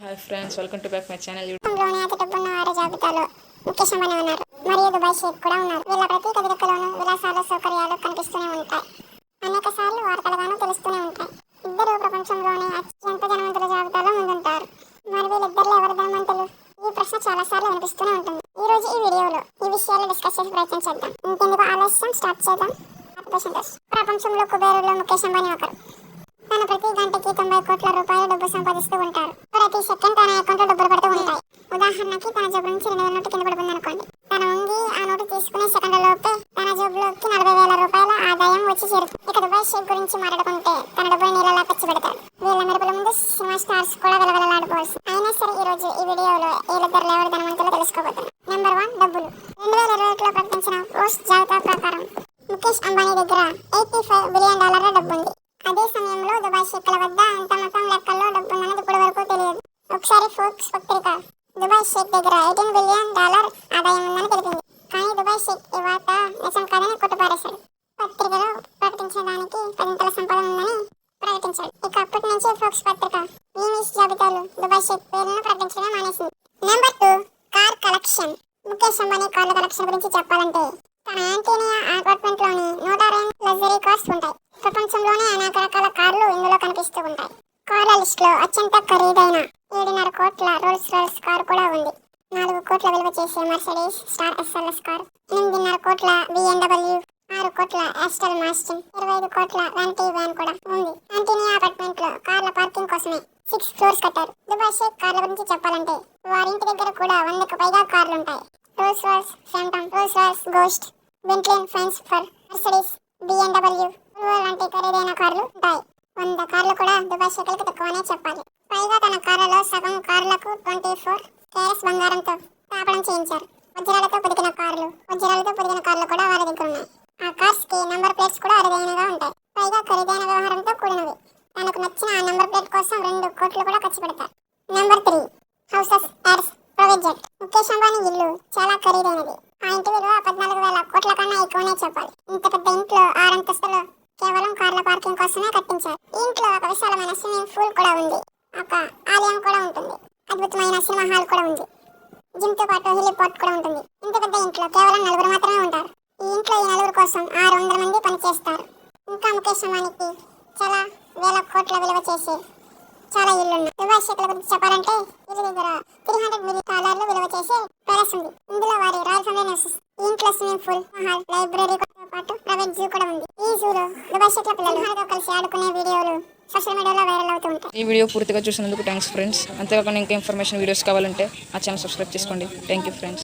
Hi friends welcome to back my ఛానల్లోని అతి డబ్బున్న వారి జాబితాలో ముఖేష్ అంబానీ ఉన్నారు. మరియు దుబాయ్ షేక్ కూడా ఉన్నారు. వీళ్ళ ప్రతి కదలికలోనూ విలాసాలు సౌకర్యాలు కనిపిస్తూనే ఉంటాయి. అనేక సార్లు వార్తలుగాను తెలుస్తూనే ఉంటాయి. ఇద్దరు ప్రపంచంలోనే అత్యంత ధనవంతుల జాబితాలో ముందుంటారు. మరి వీళ్ళిద్దరిలో ఎవరు ధనవంతులు? ఈ ప్రశ్న చాలా సార్లు వినిపిస్తూనే ఉంటుంది. ఈ రోజు ఈ వీడియోలో ఈ విషయాలు డిస్కస్ చేసి ప్రయత్నం చేద్దాం. ఇంకెందుకు ఆలస్యం? స్టార్ట్ చేద్దాం. ప్రపంచంలో కుబేరులో ముఖేష్ అంబానీ ఒకరు. తన ప్రతి గంటకి తొంభై కోట్ల రూపాయలు డబ్బు సంపాదిస్తూ ఉంటారు. ప్రతి సెకండ్ తన అకౌంట్ డబ్బులు పడుతూ ఉంటాయి. ఉదాహరణకి తన జేబు నుంచి రెండు వేల నోటు కింద పడుతుంది అనుకోండి. తన వంగి ఆ నోటు తీసుకునే సెకండ్ లోపే తన జేబులోకి నలభై వేల రూపాయల ఆదాయం వచ్చి చేరుతుంది. ఇక దుబాయ్ షేక్ గురించి మాట్లాడుకుంటే తన డబ్బులు నీళ్ళలా ఖర్చు పెడతాడు వీళ్ళ మెరుపుల ముందు సినిమా స్టార్స్ కూడా వెలవెలలాడుకోవాల్సి అయినా సరే ఈ రోజు ఈ వీడియోలో వీళ్ళిద్దరు ఎవరు ధనవంతులు తెలుసుకోబోతున్నాం నెంబర్ వన్ డబ్బులు. రెండు వేల ఇరవై ఒకటిలో ప్రకటించిన పోస్ట్ జాబితా ప్రకారం ముఖేష్ అంబానీ దగ్గర ఎయిటీ ఫైవ్ బిలియన్ డాలర్ల డబ్బు ఉంది అదే సమయంలో దుబాయ్ షేక్ల వద్ద అంత మొత్తం లెక్కల్లో డబ్బు ఒకసారి ఫోర్బ్స్ పత్రిక దుబాయ్ షేక్ దగ్గర ఎయిటీన్ బిలియన్ డాలర్ ఆదాయం ఉందని తెలిపింది. కానీ దుబాయ్ షేక్ ఈ వార్త నిజం కాదని కొట్టుపారేశాడు. పత్రికలో ప్రకటించడానికి పదింతల సంపద ఉందని ప్రకటించాడు. ఇక అప్పటి నుంచి ఫోక్స్ పత్రిక వీనిస్ జాబితాలు దుబాయ్ షేక్ పేరును ప్రకటించడం మానేసింది. Number two car collection. Mukesh Ambani కార్ల కలెక్షన్ గురించి చెప్పాలంటే తన యాంటీనియా అపార్ట్మెంట్లోని నూట రెండు లగ్జరీ కార్స్ ఉంటాయి. ప్రపంచంలోనే అనేక రకాల కార్లు ఇందులో కనిపిస్తూ ఉంటాయి. కార్ల లిస్ట్లో అత్యంత ఖరీదైన ఏడున్నర కోట్ల రోల్స్ రాయ్స్ కార్ కూడా ఉంది. నాలుగు కోట్ల విలువ చేసే మర్సడీస్ స్టార్ ఎస్ఎల్ఎస్ కార్ ఎనిమిదిన్నర కోట్ల బిఎండబ్ల్యూ ఆరు కోట్ల యాస్టల్ మాస్టిన్ ఇరవై ఐదు కోట్ల వెంటీ వ్యాన్ కూడా ఉంది. యాంటీనియా అపార్ట్మెంట్లో కార్ల పార్కింగ్ కోసమే సిక్స్ ఫ్లోర్స్ కట్టారు. దుబాయ్ షేక్ కార్ల గురించి చెప్పాలంటే వారింటి దగ్గర కూడా వందకు పైగా కార్లు ఉంటాయి Rolls Royce Phantom Rolls Royce Ghost Bentley friends for Mercedes BMW లాంటి ఖరీదైన కార్లు ఉంటాయి. వంద కార్లు కూడా దుబాయ్ షేకులకు తక్కువనే చెప్పాలి. పైగా తన కారులో సగం కార్లకు ట్వంటీ ఫోర్ కేరస్ బంగారంతో తాపడం చేయించారు. వజ్రాలతో పొదిగిన కార్లు వజ్రాలతో పొదిగిన కార్లు కూడా వారి దగ్గర ఉన్నాయి. ఆ కార్స్కి నంబర్ ప్లేట్స్ కూడా అరుదైనగా ఉంటాయి. పైగా ఖరీదైన వ్యవహారంతో కూడినవి. తనకు నచ్చిన ఆ నంబర్ ప్లేట్ కోసం రెండు కోట్లు కూడా ఖర్చు పెడతారు. నెంబర్ త్రీ హౌసెస్ యాడ్స్ ప్రైవేట్ ముఖేష్ అంబానీ ఇల్లు చాలా ఖరీదైనది. ఆ ఇంటి విలువ పద్నాలుగు వేల కోట్ల కన్నా ఎక్కువనే చెప్పాలి. ఇంత పెద్ద ఇంట్లో ఆరంతస్తులు కేవలం కార్ల పార్కింగ్ కోసమే కట్టించారు. ఇంట్లో ఒక విశాలమైన స్విమ్మింగ్ పూల్ కూడా ఉంది. ఉంటుంది. అద్భుతమైన సినిమా హాల్ కూడా ఉంది. జిమ్తో పాటు హెలిపోర్ట్ కూడా ఉంటుంది. ఇంత పెద్ద ఇంట్లో కేవలం నలుగురు మాత్రమే ఉంటారు. ఈ ఇంట్లో ఈ నలుగురు కోసం ఆరు వందల మంది పనిచేస్తారు. ఇంకా ముఖేష్ అంబానీకి చాలా వేల కోట్ల విలువ చేసే చాలా ఇల్లు ఉన్నాయి దుబాయ్ షేక్ల గురించి చెప్పాలంటే వీరి దగ్గర త్రీ హండ్రెడ్ మిలియన్ డాలర్లు విలువ చేసే ప్యాలెస్ ఉంది. ఇందులో వారి రాయల్ ఫ్యామిలీ నివసిస్తుంది ఈ ఇంట్లో స్విమ్మింగ్ పూల్ మహల్ లైబ్రరీ పాటు ప్రైవేట్ జూ కూడా ఉంది. ఈ జూలో దుబాయ్ షేక్ల పిల్లలు కలిసి ఆడుకునే వీడియోలు సోషల్ మీడియాలో వైరల్ అవుతూ ఉంటాయి. ఈ వీడియో పూర్తిగా చూసినందుకు థ్యాంక్స్ ఫ్రెండ్స్. అంతేకాకుండా ఇంకా ఇన్ఫర్మేషన్ వీడియోస్ కావాలంటే ఆ ఛానల్ సబ్స్క్రైబ్ చేసుకోండి. Thank you friends.